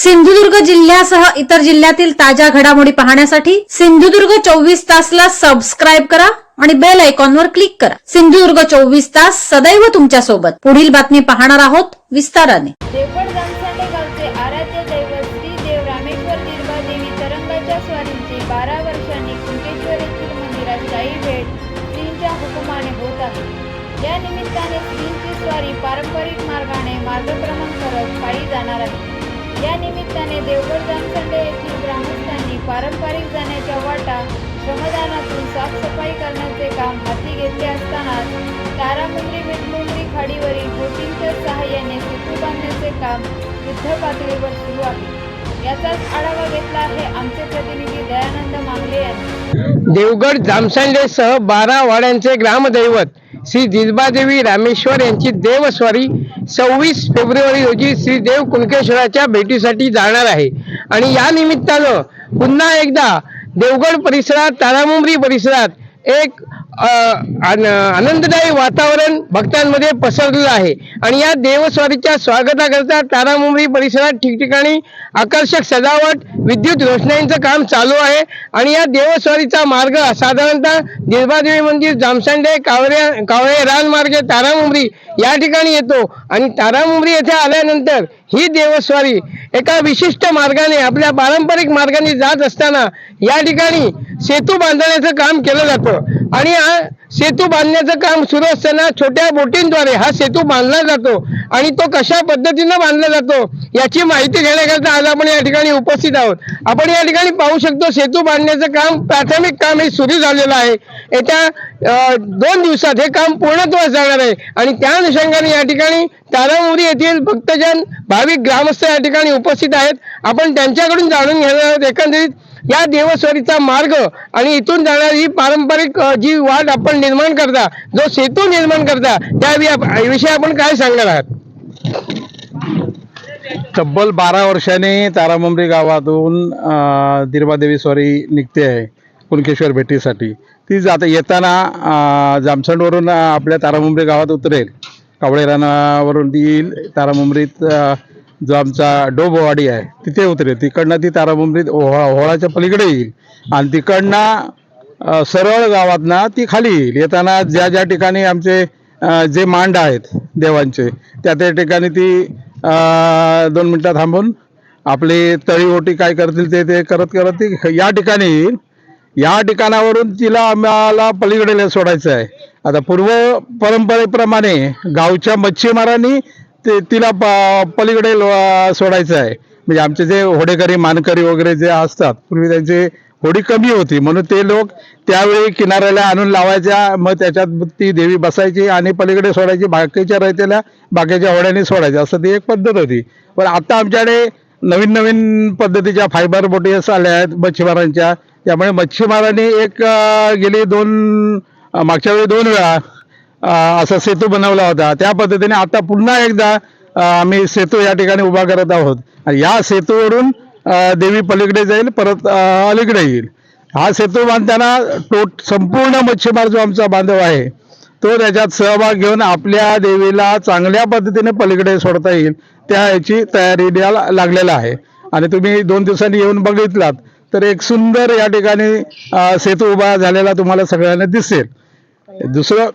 सिंधुदुर्ग जिल्ह्यासह इतर जिल्ह्यातील ताज्या घडामोडी पाहण्यासाठी सिंधुदुर्ग चोवीस तासला सबस्क्राईब करा आणि बेल आयकॉनवर क्लिक करा. सिंधुदुर्ग चोवीस तास सदैव तुमच्यासोबत पुढील बातमी पाहणार आहोत विस्ताराने. देवगड गावचे आराध्य दैवत श्री देव रामेश्वर देवी तरंगाच्या स्वारींची बारा वर्षांनी कुंकेश्वर येथील मंदिरात भेट श्रींच्या हुकुमाने होत आहे. या निमित्ताने श्रींची स्वारी पारंपरिक मार्गाने मार्गक्रमण करत पायी जाणार आहे. या निमित्ताने देवगड जामसंडे येथील ग्रामस्थांनी पारंपरिक जाण्याच्या वाटा श्रमदानातून साफसफाई करण्याचे काम हाती घेतले असतानाच तारामुंगरी मिठमुंगरी खाडीवरील बोटिंगच्या सहाय्याने सेतू बांधण्याचे काम युद्ध पातळीवर सुरू आहे. याचाच आढावा घेतला आहे आमचे प्रतिनिधी दयानंद मांगले यांनी. देवगड जामसंडेसह बारा वाड्यांचे ग्रामदैवत श्री जिजबादेवी रामेश्वर यांची देवस्वारी सव्वीस फेब्रुवारी रोजी श्री देव कुणकेश्वराच्या भेटीसाठी जाणार आहे. आणि या निमित्तानं पुन्हा एकदा देवगड परिसरात तारामुंबरी परिसरात एक आनंददायी वातावरण भक्तांमध्ये पसरलेलं आहे. आणि या देवस्वारीच्या स्वागताकरता तारामुंबरी परिसरात ठिकठिकाणी आकर्षक सजावट विद्युत रोषणाईचं काम चालू आहे. आणि या देवस्वारीचा मार्ग साधारणतः निर्भादेवी मंदिर जामसांडे कावरे कावळे रानमार्गे तारामुंबरी या ठिकाणी येतो. आणि तारामुंबरी येथे आल्यानंतर ही देवस्वारी एका विशिष्ट मार्गाने आपल्या पारंपरिक मार्गाने जात असताना या ठिकाणी सेतू बांधण्याचं काम केलं जातं. आणि हा सेतू बांधण्याचं काम सुरू असताना छोट्या बोटींद्वारे हा सेतू बांधला जातो आणि तो कशा पद्धतीनं बांधला जातो याची माहिती घेण्याकरता आज आपण या ठिकाणी उपस्थित आहोत. आपण या ठिकाणी पाहू शकतो सेतू बांधण्याचं काम प्राथमिक काम हे सुरू झालेलं आहे. येत्या दोन दिवसात हे काम पूर्णत्वास जाणार आहे. आणि त्या अनुषंगाने या ठिकाणी तारामुरी येथील भक्तजन भाविक ग्रामस्थ या ठिकाणी उपस्थित आहेत. आपण त्यांच्याकडून जाणून घेणार आहोत. एकंदरीत या देवस्वरीचा मार्ग आणि इथून जाणारी पारंपरिक जी वाट आपण निर्माण करता जो सेतू निर्माण करता त्या विषयी आपण काय सांगणार आहात? तब्बल बारा वर्षाने तारामंबरी गावातून अ, स्वारी निघते आहे कुणकेश्वर भेटीसाठी. ती जाता येताना जामसंडवरून आपल्या तारामुंबरी गावात उतरेल. कावळे रानावरून ती येईल तारामुंबरीत जो आमचा डोबवाडी आहे तिथे उतरेल. तिकडनं ती ताराबुंबरीत ओहा ओहळाच्या पलीकडे येईल. आणि तिकडनं सरळ गावातना ती खाली येईल. येताना ज्या ज्या ठिकाणी आमचे जे मांड आहेत देवांचे त्या त्या ठिकाणी ती दोन मिनटं थांबून आपली तळी ओटी काय करतील ते ते करत करत ती या ठिकाणी येईल. या ठिकाणावरून तिला आम्हाला पलीकडे सोडायचं आहे आता पूर्व परंपरेप्रमाणे गावच्या मच्छीमारांनी ते तिला प- पलीकडे लो- सोडायचं आहे. म्हणजे आमचे जे होडेकरी मानकरी वगैरे जे असतात पूर्वी त्यांची होडी कमी होती. म्हणून ते लोक त्यावेळी किनाऱ्याला आणून लावायच्या मग त्याच्यात ती देवी बसायची आणि पलीकडे सोडायची. बाकीच्या रयतेला बाकीच्या होड्याने सोडायची असं ती एक पद्धत होती. पण आता आमच्याकडे नवीन नवीन पद्धतीच्या फायबर बोटी असं आल्या आहेत मच्छीमारांच्या. त्यामुळे मच्छीमारांनी एक गेली दोन मागच्या वेळी दोन वेळा असा सेतू बनवला होता. त्या पद्धतीने आता पुन्हा एकदा आम्ही सेतू या ठिकाणी उभा करत आहोत. या सेतूवरून देवी पलीकडे जाईल परत अलीकडे येईल. हा सेतू बांधताना टोट संपूर्ण मच्छीमार जो आमचा बांधव आहे तो त्याच्यात सहभाग घेऊन आपल्या देवीला चांगल्या पद्धतीने पलीकडे सोडता येईल. त्या याची तयारी द्यायला लागलेला आहे. आणि तुम्ही दोन दिवसांनी येऊन बघितलात तर एक सुंदर या ठिकाणी सेतू उभा झालेला तुम्हाला सगळ्यांना दिसेल. दुसरं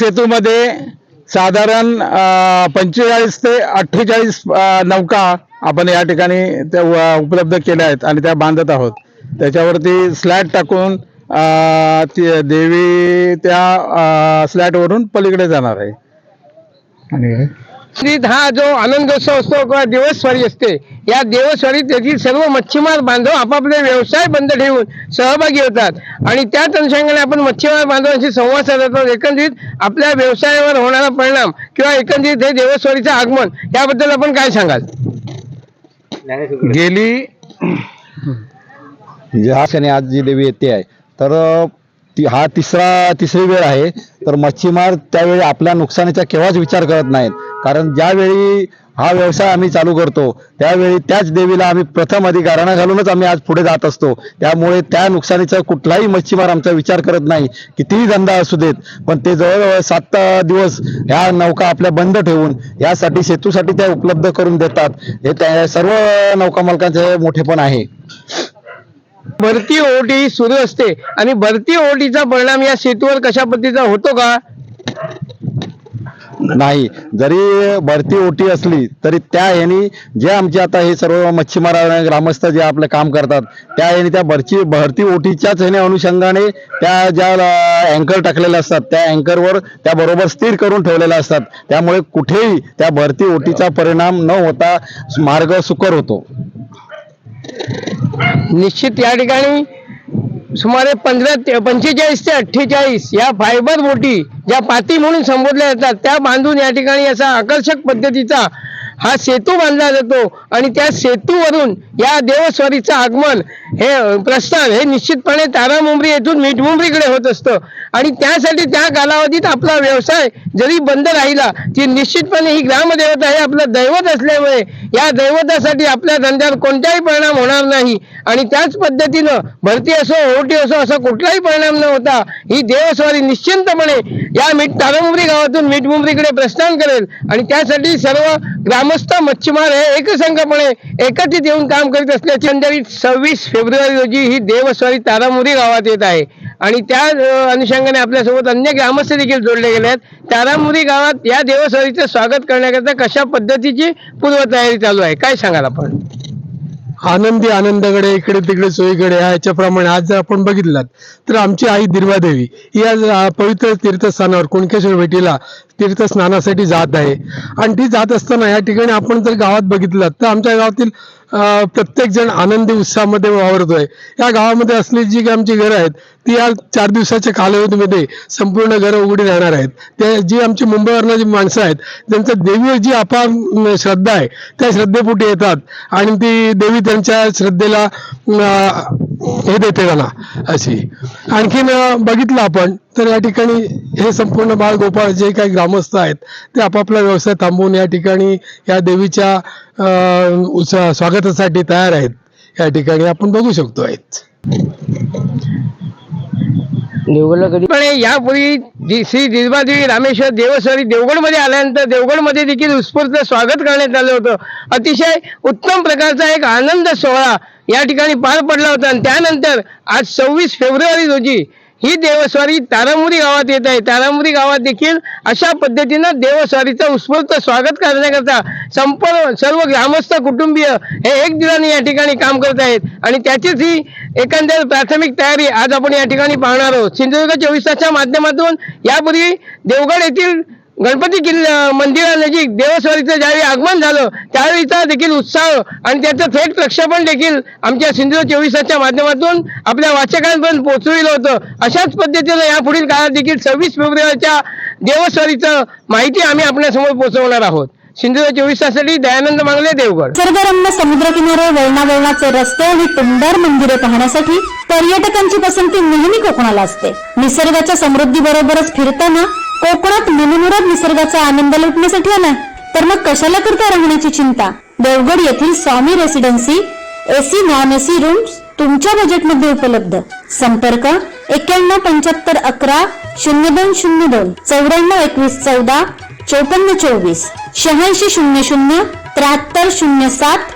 सेतूमध्ये साधारण पंचेचाळीस ते अठ्ठेचाळीस नौका आपण या ठिकाणी त्या उपलब्ध केल्या आहेत आणि त्या बांधत आहोत. त्याच्यावरती स्लॅट टाकून ती देवी त्या स्लॅटवरून पलीकडे जाणार आहे. आणि श्रीत हा जो आनंदोत्सव असतो किंवा देवस्वारी असते या देवस्वारीत येथील सर्व मच्छीमार बांधव आपापले व्यवसाय बंद ठेवून सहभागी होतात. आणि त्याच अनुषंगाने आपण मच्छीमार बांधवांशी संवाद साधतो एकंदरीत आपल्या व्यवसायावर होणारा परिणाम किंवा एकंदरीत हे देवस्वारीचं आगमन याबद्दल आपण काय सांगाल? गेली ज्या क्षणी आज जी देवी येते आहे तर ती हा तिसरा तिसरी वेळ आहे. तर मच्छीमार त्यावेळी आपल्या नुकसानीचा केव्हाच विचार करत नाहीत. कारण ज्यावेळी हा व्यवसाय आम्ही चालू करतो त्यावेळी त्याच देवीला आम्ही प्रथम आधी घालूनच आम्ही आज पुढे जात असतो. त्यामुळे त्या नुकसानीचा कुठलाही मच्छीमार आमचा विचार करत नाही. कितीही धंदा असू देत पण ते जवळजवळ सात दिवस ह्या नौका आपल्या बंद ठेवून यासाठी सेतूसाठी त्या उपलब्ध करून देतात. हे त्या सर्व नौका मालकांचे मोठेपण आहे. भरती ओटी सुरू असते. आणि भरती ओटीचा परिणाम या सेतूवर कशा पद्धतीचा होतो का? नाही. जरी भरती ओटी असली तरी त्या यांनी जे आमचे आता हे सर्व मच्छीमार ग्रामस्थ जे आपलं काम करतात त्या यांनी त्या भरती भरती ओटीच्याच ह्याने अनुषंगाने त्या ज्या अँकर टाकलेल्या असतात त्या अँकरवर त्या बरोबर स्थिर करून ठेवलेल्या असतात. त्यामुळे कुठेही त्या भरती ओटीचा परिणाम न होता मार्ग सुकर होतो. निश्चित या ठिकाणी सुमारे पंधरा पंचेचाळीस ते अठ्ठेचाळीस या फायबर बोटी ज्या पाती म्हणून संबोधल्या जातात त्या बांधून या ठिकाणी असा आकर्षक पद्धतीचा हा सेतू बांधला जातो आणि त्या सेतूवरून या देवस्वारीचं आगमन हे प्रस्थान हे निश्चितपणे तारामुंबरी येथून मिठमुंबरीकडे होत असतं. आणि त्यासाठी त्या कालावधीत आपला व्यवसाय जरी बंद राहिला ती निश्चितपणे ही ग्रामदेवता हे आपलं दैवत असल्यामुळे या दैवतासाठी आपल्या धंद्यावर कोणताही परिणाम होणार नाही. आणि त्याच पद्धतीनं भरती असो ओटी असो असा कुठलाही परिणाम न होता ही देवस्वारी निश्चिंतपणे या मीठ तारामुंबरी गावातून मीठमुंबरीकडे प्रस्थान करेल. आणि त्यासाठी सर्व ग्रामस्थ मच्छीमार हे एकसंघपणे एकत्रित येऊन काम करीत असल्याची सव्वीस फेब्रुवारी रोजी ही देवस्वारी तारामुरी गावात येत आहे. आणि त्या अनुषंगाने आपल्यासोबत अन्य ग्रामस्थ देखील जोडले गेले आहेत. तारामुरी गावात या देवसरीचं स्वागत करण्याकरता कशा पद्धतीची पूर्वतयारी चालू आहे? काय सांगाल आपण? आनंदी आनंदाकडे इकडे तिकडे सोयीकडे याच्याप्रमाणे आज जर आपण बघितलात. तर आमची आई दिर्वादेवी या पवित्र तीर्थस्थानावर कुणकेश्वर भेटीला तीर्थस्नानासाठी जात आहे. आणि ती जात असताना या ठिकाणी आपण जर गावात बघितलं तर आमच्या गावातील प्रत्येक जण आनंदी उत्साहामध्ये वावरतोय. या गावामध्ये असलेली जी काही आमची घरं आहेत ती या चार दिवसाच्या कालावधीमध्ये संपूर्ण घरं उघडी राहणार आहेत. ते जी आमची मुंबईवरनं जी माणसं आहेत त्यांचं देवीवर जी अपार श्रद्धा आहे त्या श्रद्धेपोटी येतात. आणि ती देवी त्यांच्या श्रद्धेला हे देते त्यांना अशी. आणखीन बघितलं आपण तर या ठिकाणी हे संपूर्ण बाळगोपाळ जे काही ग्रामस्थ आहेत ते आपापला व्यवसाय थांबवून या ठिकाणी या देवीच्या अं, स्वागतासाठी तयार आहेत. या ठिकाणी आपण बघू शकतो आहेत. पण यापूर्वी श्री जिजबादेवी रामेश्वर देवस्वारी देवगडमध्ये आल्यानंतर देवगडमध्ये देखील उत्स्फूर्त स्वागत करण्यात आलं होतं. अतिशय उत्तम प्रकारचा एक आनंद सोहळा या ठिकाणी पार पडला होता. आणि त्यानंतर आज सव्वीस फेब्रुवारी रोजी ही देवस्वारी तारामुरी गावात येत आहे. तारामुरी गावात देखील अशा पद्धतीनं देवस्वारीचं उत्स्फूर्त स्वागत करण्याकरता संपूर्ण सर्व ग्रामस्थ कुटुंबीय हे एक दिलाने या ठिकाणी काम करत आहेत. आणि त्याचीच ही एकंदर प्राथमिक तयारी आज आपण या ठिकाणी पाहणार आहोत. सिंधुदुर्ग चोवीस तासच्या माध्यमातून यापूर्वी देवगड येथील गणपती किल्ला मंदिरानजीक देवस्वारीचं ज्यावेळी आगमन झालं त्यावेळीचा देखील उत्साह आणि त्याचं थेट प्रक्षेपण देखील आमच्या सिंधू चोवीसाच्या माध्यमातून आपल्या वाचकांपर्यंत पोहोचविलं होतं. अशाच पद्धतीनं यापुढील काळात देखील सव्वीस फेब्रुवारीच्या देवस्वारीचं माहिती आम्ही आपल्यासमोर पोहोचवणार आहोत. सिंधुदुर्ग चोवीस ताससाठी दयानंद मांगले देवगड. निसर्गरम्य समुद्रकिनारे वळणावळणाचे रस्ते आणि टुमदार मंदिरे पाहण्यासाठी पर्यटकांची पसंती नेहमी कोकणाला असते. निसर्गाच्या समृद्धी बरोबरच फिरताना कोकणात मनमुराद निसर्गाचा आनंद लुटण्यासाठी आला तर मग कशाला करता राहण्याची चिंता? देवगड येथील Swami residency AC non AC rooms तुमच्या बजेटमध्ये उपलब्ध. संपर्क एक्क्याण्णव पंच्याहत्तर अकरा शून्य दोन शून्य दोन चौऱ्याण्णव एकवीस चौदा चौपन्न चोवीस शहाऐंशी शून्य शून्य त्र्याहत्तर शून्य सात